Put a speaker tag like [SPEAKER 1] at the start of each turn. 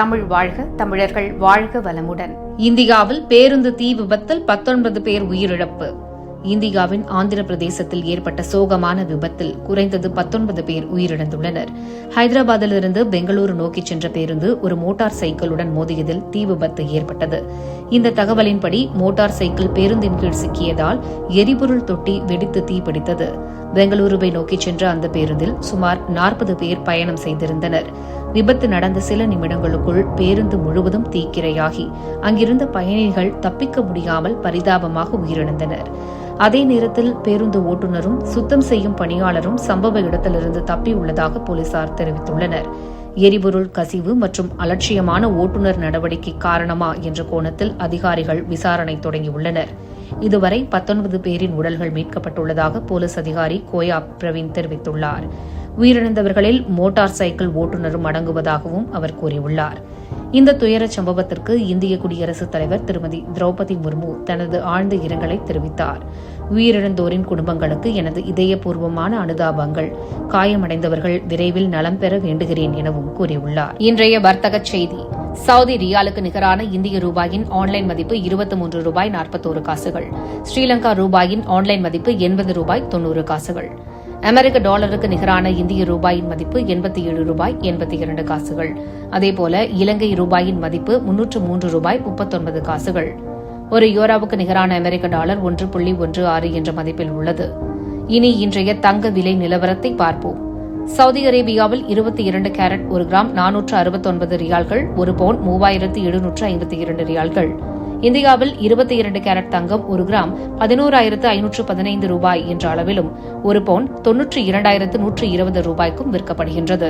[SPEAKER 1] தமிழ் வாழ்க தமிழர்கள் வாழ்க வளமுடன்.
[SPEAKER 2] இந்தியாவில் பேருந்து தீ விபத்தில் பத்தொன்பது பேர் உயிரிழப்பு. இந்தியாவின் ஆந்திர பிரதேசத்தில் ஏற்பட்ட சோகமான விபத்தில் குறைந்தது பத்தொன்பது பேர் உயிரிழந்துள்ளனர். ஹைதராபாத்திலிருந்து பெங்களூரு நோக்கி சென்ற பேருந்து ஒரு மோட்டார் சைக்கிளுடன் மோதியதில் தீ விபத்து ஏற்பட்டது. இந்த தகவலின்படி மோட்டார் சைக்கிள் பேருந்தின் கீழ் சிக்கியதால் எரிபொருள் தொட்டி வெடித்து தீப்பிடித்தது. பெங்களூருவை நோக்கி சென்ற அந்த பேருந்தில் சுமார் நாற்பது பேர் பயணம் செய்திருந்தனர். விபத்து நடந்த சில நிமிடங்களுக்குள் பேருந்து முழுவதும் தீக்கிரையாகி அங்கிருந்த பயணிகள் தப்பிக்க முடியாமல் பரிதாபமாக உயிரிழந்தனர். அதே நேரத்தில் பேருந்து ஓட்டுநரும் சுத்தம் செய்யும் பணியாளரும் சம்பவ இடத்திலிருந்து தப்பியுள்ளதாக போலீசார் தெரிவித்துள்ளனர். எரிபொருள் கசிவு மற்றும் அலட்சியமான ஓட்டுநர் நடவடிக்கை காரணமா என்ற கோணத்தில் அதிகாரிகள் விசாரணை தொடங்கியுள்ளனர். இதுவரை பத்தொன்பது பேரின் உடல்கள் மீட்கப்பட்டுள்ளதாக போலீஸ் அதிகாரி கோயா பிரவீன் தெரிவித்துள்ளார். உயிரிழந்தவர்களில் மோட்டார் சைக்கிள் ஓட்டுநரும் அடங்குவதாகவும் அவர் கூறியுள்ளார். இந்த துயரச் சம்பவத்திற்கு இந்திய குடியரசுத் தலைவர் திருமதி திரௌபதி முர்மு தனது ஆழ்ந்த இரங்கலை தெரிவித்தார். உயிரிழந்தோரின் குடும்பங்களுக்கு எனது இதயபூர்வமான அனுதாபங்கள். காயமடைந்தவர்கள் விரைவில் நலம் பெற வேண்டுகிறேன் எனவும் கூறியுள்ளார். இன்றைய வர்த்தக செய்தி. சவுதி ரியாலுக்கு நிகரான இந்திய ரூபாயின் ஆன்லைன் மதிப்பு இருபத்தி மூன்று ரூபாய் நாற்பத்தோரு காசுகள். ஸ்ரீலங்கா ரூபாயின் ஆன்லைன் மதிப்பு எண்பது ரூபாய் தொன்னூறு காசுகள். அமெரிக்க டாலருக்கு நிகரான இந்திய ரூபாயின் மதிப்பு எண்பத்தி ஏழு ரூபாய் எண்பத்தி இரண்டு காசுகள். அதேபோல இலங்கை ரூபாயின் மதிப்பு முன்னூற்று மூன்று ரூபாய் முப்பத்தொன்பது காசுகள். ஒரு யூரோவுக்கு நிகரான அமெரிக்க டாலர் ஒன்று புள்ளி ஒன்று ஆறு என்ற மதிப்பில் உள்ளது. இனி இன்றைய தங்க விலை நிலவரத்தை பார்ப்போம். சவுதி அரேபியாவில் இருபத்தி இரண்டு கேரட் ஒரு கிராம் நானூற்று அறுபத்தொன்பது ரியால்கள் ஒரு பவுன் மூவாயிரத்து எழுநூற்று ஐம்பத்தி இரண்டு ரியால்கள். இந்தியாவில் இருபத்தி இரண்டு கேரட் தங்கம் ஒரு கிராம் பதினோராயிரத்து ஐநூற்று பதினைந்து ரூபாய் என்ற அளவிலும் ஒரு பவுன் தொன்னூற்றி இரண்டாயிரத்து நூற்று இருபது ரூபாய்க்கும் விற்கப்படுகின்றது.